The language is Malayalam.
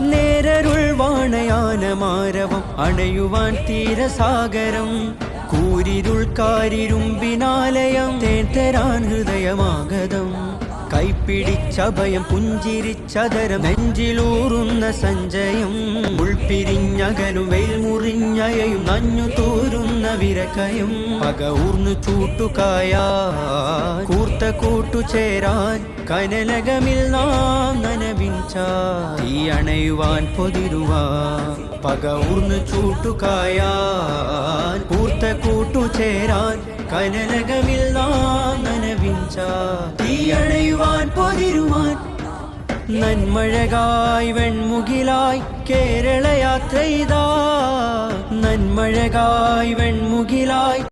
പേരരുൾ വാണയാനമാരവം അണയുവാൻ തീരസാഗരം. കൂരിരുൾ കാരിരുമ്പിനാലയം വിനാലയം തരാൻ ഹൃദയമാഗതം. കൈപ്പിടിച്ചഭയം പുഞ്ചിരിച്ചതരം നെഞ്ചിലൂറുന്ന സഞ്ചയം. ഉൾപ്പിരിഞ്ഞകലും വെയിൽ മുറിഞ്ഞയും നഞ്ഞു തോരുന്ന വിരക്കയും. പക ഊർന്നു ചൂട്ടുകായ കൂർത്ത കൂട്ടുചേരാൻ കനലകമിൽ നാം തീ അണയുവാൻ പൊതിരുവാ പക ഊർന്ന് ചൂട്ടുകായാൻ. കൂർത്ത കൂട്ടുചേരാൻ കനലകമിൽ നാം പൊതിരുവാൻ. നന്മഴകായ് വെൺമുകിലായി കേരള യാത്ര ചെയ്താ നന്മഴകായി വെൺമുകിലായി